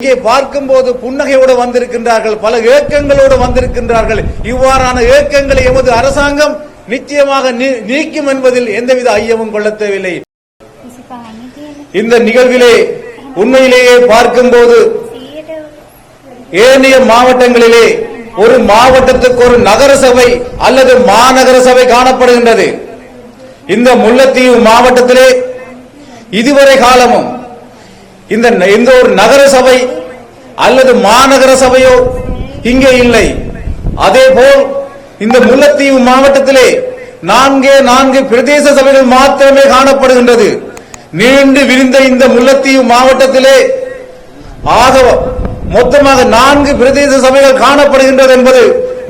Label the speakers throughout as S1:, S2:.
S1: இங்கே பார்க்கும் போது புன்னகையோடு வந்திருக்கின்றார்கள் பல ஏக்கங்களோடு வந்திருக்கின்றார்கள். இவ்வாறான ஏக்கங்களை எமது அரசாங்கம் நிச்சயமாக நீக்கும் என்பதில் எந்தவித ஐயமும் கொள்ள தேவையில்லை இந்த நிகழ்விலே உண்மையிலேயே பார்க்கும்போது ஏனைய மாவட்டங்களிலே ஒரு மாவட்டத்துக்கு ஒரு நகரசபை அல்லது மாநகர சபை காணப்படுகின்றது. இந்த முல்லைத்தீவு மாவட்டத்திலே இதுவரை காலமும் இந்த எந்த ஒரு நகர சபை அல்லது மாநகர சபையோ இங்கே இல்லை. அதேபோல் இந்த முல்லைத்தீவு மாவட்டத்திலே நான்கே நான்கு பிரதேச சபைகள் மாத்திரமே காணப்படுகின்றது. நீண்டு விரிந்த இந்த முல்லைத்தீவு மாவட்டத்திலே ஆக மொத்தமாக நான்கு பிரதேச சபைகள் காணப்படுகின்றது என்பது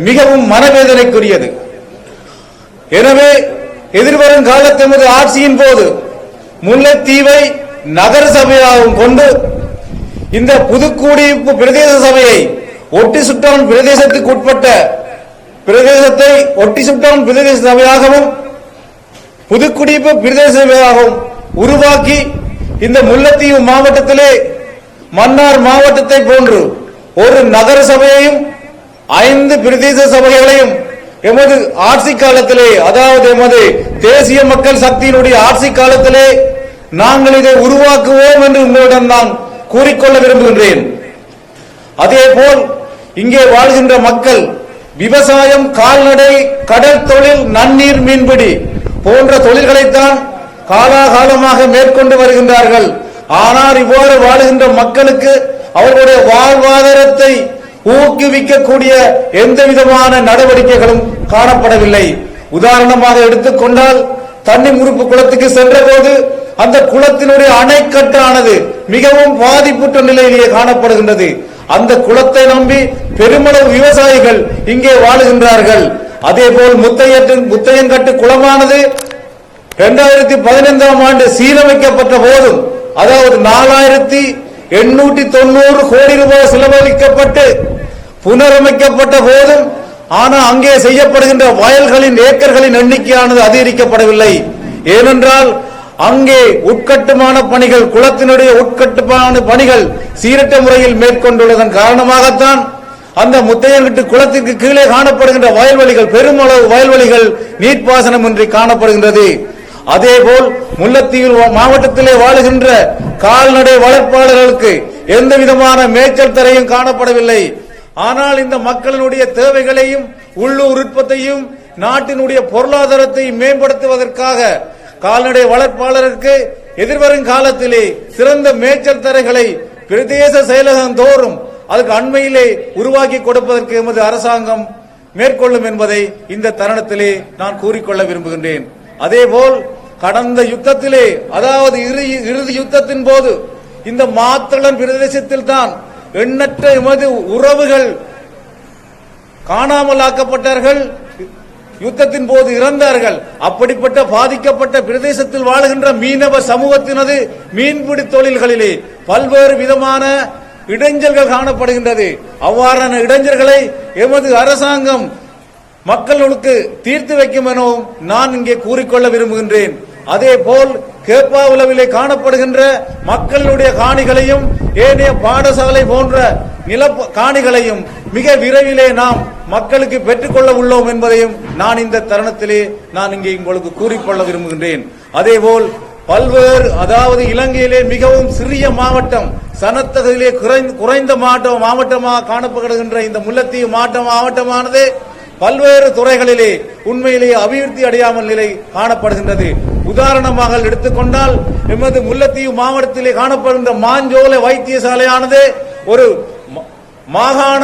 S1: மிகவும் மனவேதனைக்குரியது. எனவே எதிர்வரும் காலத்து ஆட்சியின் போது முல்லைத்தீவை நகர சபையாகவும் கொண்டு இந்த புதுக்குடியிருப்பு பிரதேச சபையை ஒட்டி சுட்டான் பிரதேசத்துக்கு உட்பட்ட பிரதேசத்தை ஒட்டி சுட்டான் பிரதேச சபையாகவும் புதுக்குடியிருப்பு பிரதேச சபையாகவும் உருவாக்கி இந்த முல்லைத்தீவு மாவட்டத்திலே மன்னார் மாவட்டத்தை போன்று ஒரு நகர சபையையும் ஐந்து பிரதேச சபைகளையும் எமது ஆட்சி காலத்திலே அதாவது எமது தேசிய மக்கள் சக்தியினுடைய ஆட்சி காலத்திலே நாங்கள் இதை உருவாக்குவோம் என்று உங்களிடம் நான் கூறிக்கொள்ள விரும்புகின்றேன். அதேபோல் இங்கே வாழ்கின்ற மக்கள் விவசாயம் கால்நடை கடல் தொழில் நன்னீர் மீன்பிடி போன்ற தொழில்களைத்தான் காலாகாலமாக மேற்கொண்டு வருகின்றார்கள். ஆனால் இவ்வாறு வாழுகின்ற மக்களுக்கு அவர்களுடைய வாழ்வாதாரத்தை ஊக்குவிக்கக்கூடிய எந்த விதமான நடவடிக்கைகளும் காணப்படவில்லை. உதாரணமாக எடுத்துக்கொண்டால் தண்ணி முறுப்பு குளத்துக்கு சென்றபோது அந்த குளத்தினுடைய அணைக்கட்டானது மிகவும் பாதிப்புற்ற நிலையிலேயே காணப்படுகின்றது. அந்த குளத்தை நம்பி பெருமளவு விவசாயிகள் இங்கே வாழுகின்றார்கள். அதேபோல் முத்தையட்டு முத்தையன்கட்டு குளமானது இரண்டாயிரத்தி பதினைந்தாம் ஆண்டு சீரமைக்கப்பட்ட போதும் அதாவது நாலாயிரத்தி எண்ணூற்றி தொண்ணூறு கோடி ரூபாய் செலவழிக்கப்பட்டு புனரமைக்கப்பட்ட போதும் ஆனா அங்கே செய்யப்படுகின்ற வயல்களின் ஏக்கர்களின் எண்ணிக்கையானது அதிகரிக்கப்படவில்லை. ஏனென்றால் அங்கே உட்கட்டுமான பணிகள் குளத்தினுடைய உட்கட்டுமான பணிகள் சீரற்ற முறையில் மேற்கொண்டுள்ளதன் காரணமாகத்தான் அந்த முத்தையன்கிட்டு குளத்திற்கு கீழே காணப்படுகின்ற வயல்வெளிகள் பெருமளவு வயல்வெளிகள் நீர்ப்பாசனமின்றி காணப்படுகின்றது. அதேபோல் முல்லத்தீவு மாவட்டத்திலே வாழுகின்ற கால்நடை வளர்ப்பாளர்களுக்கு எந்த விதமான மேய்ச்சல் தரையும் காணப்படவில்லை. ஆனால் இந்த மக்களினுடைய தேவைகளையும் உள்ளூர் உற்பத்தியையும் நாட்டினுடைய பொருளாதாரத்தை மேம்படுத்துவதற்காக கால்நடை வளர்ப்பாளருக்கு எதிர்வரும் காலத்திலே சிறந்த மேய்ச்சல் தரைகளை பிரதேச செயலகம் தோறும் அதுக்கு அண்மையிலே உருவாக்கி கொடுப்பதற்கு எமது அரசாங்கம் மேற்கொள்ளும் என்பதை இந்த தருணத்திலே நான் கூறிக்கொள்ள விரும்புகின்றேன். அதேபோல் கடந்த யுத்தத்திலே அதாவது இறுதி இறுதி யுத்தத்தின் போது இந்த மாத்தளன் பிரதேசத்தில் தான் எண்ணற்ற எமது உறவுகள் காணாமல் ஆக்கப்பட்டார்கள் யுத்தத்தின் போது இறந்தார்கள். அப்படிப்பட்ட பாதிக்கப்பட்ட பிரதேசத்தில் வாழுகின்ற மீனவ சமூகத்தினது மீன்பிடி தொழில்களிலே பல்வேறு விதமான இடைஞ்சல்கள் காணப்படுகின்றது. அவ்வாறான இடைஞ்சல்களை எமது அரசாங்கம் மக்களுக்கு தீர்த்து வைக்கும் எனவும் நான் இங்கே கூறிக்கொள்ள விரும்புகின்றேன். அதே போல் கேப்பாவுலவிலே காணப்படுகின்ற மக்களுடைய காணிகளையும் ஏனைய பாடசாலை போன்ற நில காணிகளையும் மிக விரைவிலே நாம் மக்களுக்கு பெற்றுக்கொள்ள உள்ளோம் என்பதையும் நான் இந்த தருணத்திலே நான் இங்கே உங்களுக்கு கூறிக்கொள்ள விரும்புகின்றேன். அதேபோல் பல்வேறு அதாவது இலங்கையிலே மிகவும் சிறிய மாவட்டம் சனத்தொகையிலே குறைந்த குறைந்த மாவட்டம் மாவட்டமாக காணப்படுகின்ற இந்த முல்லத்தீவு மாவட்டம் மாவட்டமானது பல்வேறு துறைகளிலே உண்மையிலேயே அபிவிருத்தி அடையாமல் நிலை காணப்படுகின்றது. உதாரணமாக எடுத்துக்கொண்டால் எமது முல்லத்தீவு மாவட்டத்திலே காணப்படுகின்ற மாஞ்சோலை வைத்தியசாலையானது ஒரு ம- மாகாண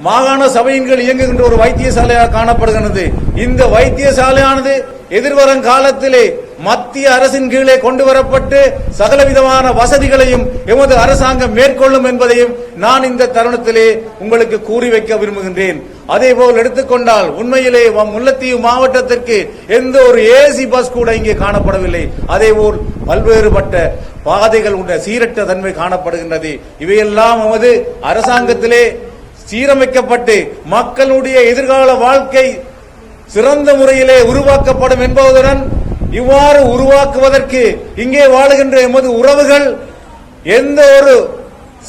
S1: மாகாண சபையின் கீழ் இயங்குகின்ற ஒரு வைத்தியசாலையாக காணப்படுகிறது இந்த வைத்தியசாலையானது எதிர்வரும் காலத்திலே மத்திய அரசின் கீழே கொண்டு வரப்பட்டு சகலவிதமான வசதிகளையும் எமது அரசாங்கம் மேற்கொள்ளும் என்பதையும் நான் இந்த தருணத்திலே உங்களுக்கு கூறி வைக்க விரும்புகின்றேன். அதேபோல் எடுத்துக்கொண்டால் உண்மையிலே முல்லத்தீவு மாவட்டத்திற்கு எந்த ஒரு ஏசி பஸ் கூட இங்கே காணப்படவில்லை. அதேபோல் பல்வேறுபட்ட பாதைகள் உள்ள சீரற்ற தன்மை காணப்படுகின்றது. இவையெல்லாம் நமது அரசாங்கத்திலே சீரமைக்கப்பட்டு மக்களுடைய எதிர்கால வாழ்க்கை சிறந்த முறையிலே உருவாக்கப்படும் என்பதுடன் இவ்வாறு உருவாக்குவதற்கு இங்கே வாழுகின்ற எமது உறவுகள் எந்த ஒரு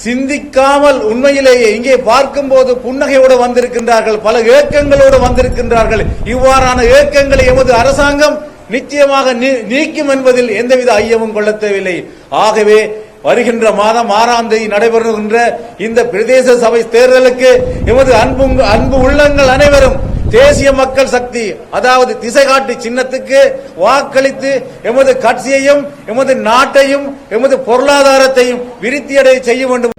S1: சிந்திக்காமல் உண்மையிலேயே இங்கே பார்க்கும்போது புன்னகையோடு வந்திருக்கின்றார்கள் பல ஏக்கங்களோடு வந்திருக்கின்றார்கள். இவ்வாறான ஏக்கங்களை எமது அரசாங்கம் நிச்சயமாக நீ- நீக்கும் என்பதில் எந்தவித ஐயமும் கொள்ள தேவையில்லை. ஆகவே வருகின்ற மாதம் ஆறாம் தேதி நடைபெறுகின்ற இந்த பிரதேச சபை தேர்தலுக்கு எமது அன்பு அன்பு உள்ளங்கள் அனைவரும் தேசிய மக்கள் சக்தி அதாவது திசை காட்டி சின்னத்துக்கு வாக்களித்து எமது கட்சியையும் எமது நாட்டையும் எமது பொருளாதாரத்தையும் விருத்தியடைய செய்ய வேண்டும்.